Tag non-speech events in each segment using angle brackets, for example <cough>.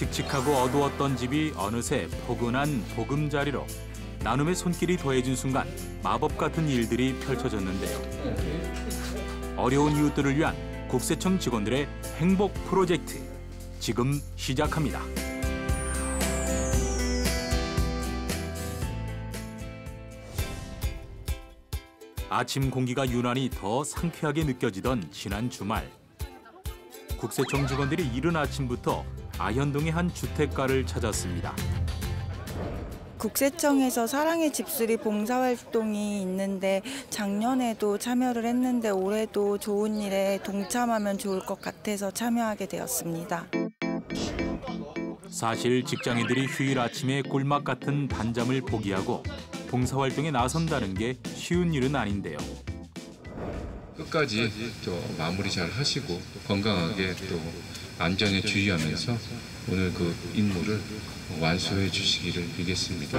칙칙하고 어두웠던 집이 어느새 포근한 보금자리로 나눔의 손길이 더해진 순간 마법 같은 일들이 펼쳐졌는데요. 어려운 이웃들을 위한 국세청 직원들의 행복 프로젝트 지금 시작합니다. 아침 공기가 유난히 더 상쾌하게 느껴지던 지난 주말. 국세청 직원들이 이른 아침부터 아현동의 한 주택가를 찾았습니다. 국세청에서 사랑의 집수리 봉사활동이 있는데 작년에도 참여를 했는데 올해도 좋은 일에 동참하면 좋을 것 같아서 참여하게 되었습니다. 사실 직장인들이 휴일 아침에 꿀맛 같은 단잠을 포기하고 봉사활동에 나선다는 게 쉬운 일은 아닌데요. 끝까지 또 마무리 잘 하시고 건강하게 또 안전에 주의하면서 오늘 그 임무를 완수해 주시기를 비겠습니다.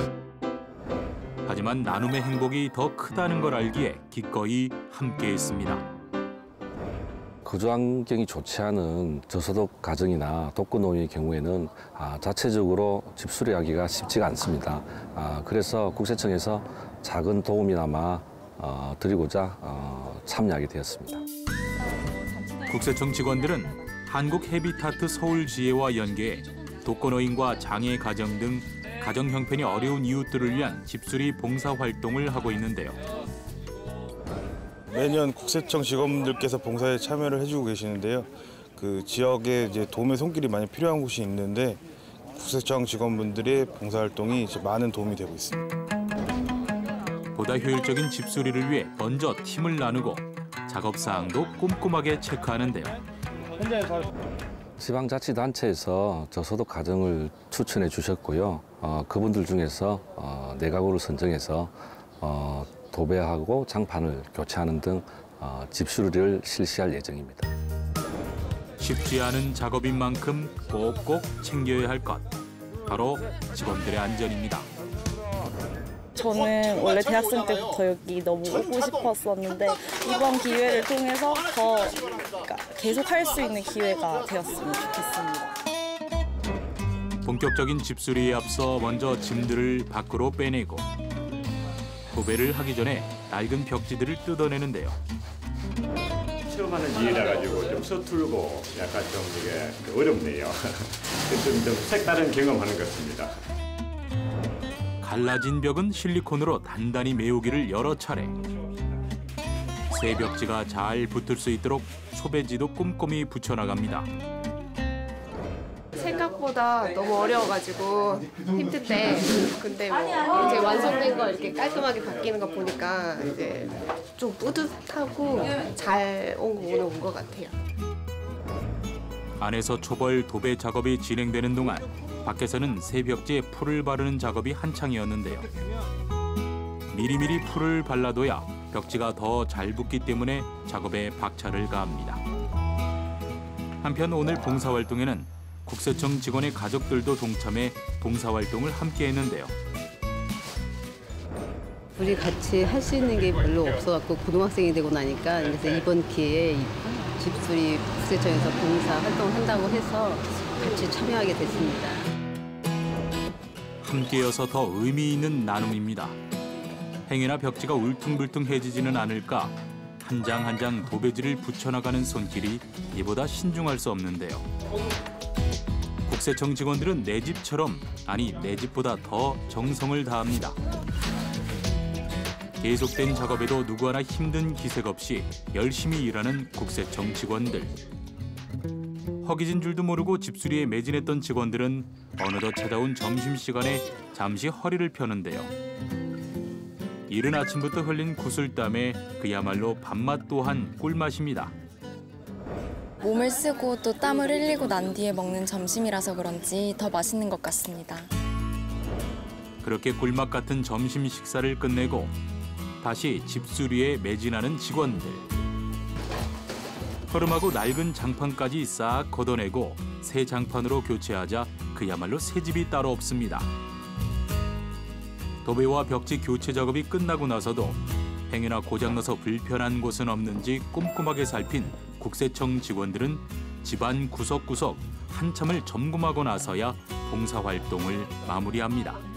하지만 나눔의 행복이 더 크다는 걸 알기에 기꺼이 함께했습니다. 거주 환경이 좋지 않은 저소득 가정이나 독거노인의 경우에는 아, 자체적으로 집 수리하기가 쉽지가 않습니다. 아, 그래서 국세청에서 작은 도움이나마 어, 드리고자 어, 참여하게 되었습니다. 국세청 직원들은 한국 헤비타트 서울지회와 연계해 독거노인과 장애 가정 등 가정 형편이 어려운 이웃들을 위한 집수리 봉사 활동을 하고 있는데요. 매년 국세청 직원분들께서 봉사에 참여를 해주고 계시는데요. 그 지역에 이제 도움의 손길이 많이 필요한 곳이 있는데 국세청 직원분들의 봉사활동이 이제 많은 도움이 되고 있습니다. 보다 효율적인 집수리를 위해 먼저 팀을 나누고 작업 사항도 꼼꼼하게 체크하는데요. 지방자치단체에서 저소득 가정을 추천해 주셨고요. 어, 그분들 중에서 어, 네 가구를 선정해서 어, 도배하고 장판을 교체하는 등 어, 집수리를 실시할 예정입니다. 쉽지 않은 작업인 만큼 꼭꼭 챙겨야 할 것. 바로 직원들의 안전입니다. 저는 원래 대학생 때부터 여기 너무 오고 싶었었는데 이번 기회를 통해서 더 그러니까 계속 할 수 있는 기회가 되었으면 좋겠습니다. 본격적인 집수리에 앞서 먼저 짐들을 밖으로 빼내고 도배를 하기 전에 낡은 벽지들을 뜯어내는데요. 처음 하는 일이라 가지고 좀 서툴고 약간 좀 이게 어렵네요. <laughs> 좀, 좀 색다른 경험하는 것 같습니다. 갈라진 벽은 실리콘으로 단단히 메우기를 여러 차례. 새 벽지가 잘 붙을 수 있도록 소배지도 꼼꼼히 붙여나갑니다. 생각보다 너무 어려워가지고 힘든데 근데 뭐 이제 완성된 거 이렇게 깔끔하게 바뀌는 거 보니까 이제 좀 뿌듯하고 잘 오늘 온 것 같아요. 안에서 초벌 도배 작업이 진행되는 동안 밖에서는 새 벽지에 풀을 바르는 작업이 한창이었는데요. 미리미리 풀을 발라둬야 벽지가 더 잘 붙기 때문에 작업에 박차를 가합니다. 한편 오늘 봉사활동에는 국세청 직원의 가족들도 동참해 봉사활동을 함께 했는데요. 우리 같이 할 수 있는 게 별로 없어갖고 고등학생이 되고 나니까 그래서 이번 기회에 이 집수리 국세청에서 봉사 활동을 한다고 해서 같이 참여하게 됐습니다. 함께여서 더 의미 있는 나눔입니다. 행여나 벽지가 울퉁불퉁해지지는 않을까 한 장 한 장 도배지를 붙여나가는 손길이 이보다 신중할 수 없는데요. 국세청 직원들은 내 집처럼 아니 내 집보다 더 정성을 다합니다. 계속된 작업에도 누구 하나 힘든 기색 없이 열심히 일하는 국세청 직원들. 허기진 줄도 모르고 집수리에 매진했던 직원들은 어느덧 찾아온 점심시간에 잠시 허리를 펴는데요. 이른 아침부터 흘린 구슬땀에 그야말로 밥맛 또한 꿀맛입니다. 몸을 쓰고 또 땀을 흘리고 난 뒤에 먹는 점심이라서 그런지 더 맛있는 것 같습니다. 그렇게 꿀맛 같은 점심 식사를 끝내고 다시 집수리에 매진하는 직원들. 허름하고 낡은 장판까지 싹 걷어내고 새 장판으로 교체하자 그야말로 새 집이 따로 없습니다. 도배와 벽지 교체 작업이 끝나고 나서도 행여나 고장나서 불편한 곳은 없는지 꼼꼼하게 살핀 국세청 직원들은 집안 구석구석 한참을 점검하고 나서야 봉사활동을 마무리합니다.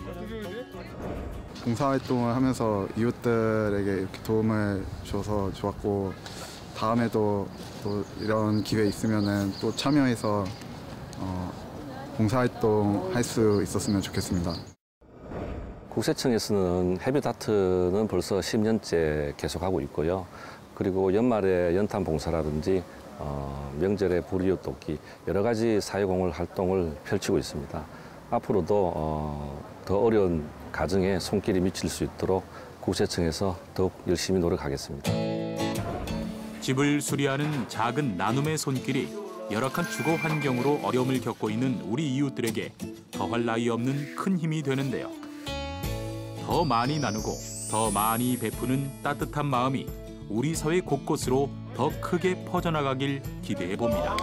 봉사활동을 하면서 이웃들에게 이렇게 도움을 줘서 좋았고 다음에도 또 이런 기회 있으면은 또 참여해서 어, 봉사활동 할 수 있었으면 좋겠습니다. 국세청에서는 헤비다트는 벌써 10년째 계속하고 있고요. 그리고 연말에 연탄 봉사라든지 어, 명절에 불이웃 돕기 여러 가지 사회공헌 활동을 펼치고 있습니다. 앞으로도 어, 더 어려운 가정에 손길이 미칠 수 있도록 국세청에서 더욱 열심히 노력하겠습니다. 집을 수리하는 작은 나눔의 손길이 열악한 주거 환경으로 어려움을 겪고 있는 우리 이웃들에게 더할 나위 없는 큰 힘이 되는데요. 더 많이 나누고 더 많이 베푸는 따뜻한 마음이 우리 사회 곳곳으로 더 크게 퍼져나가길 기대해 봅니다.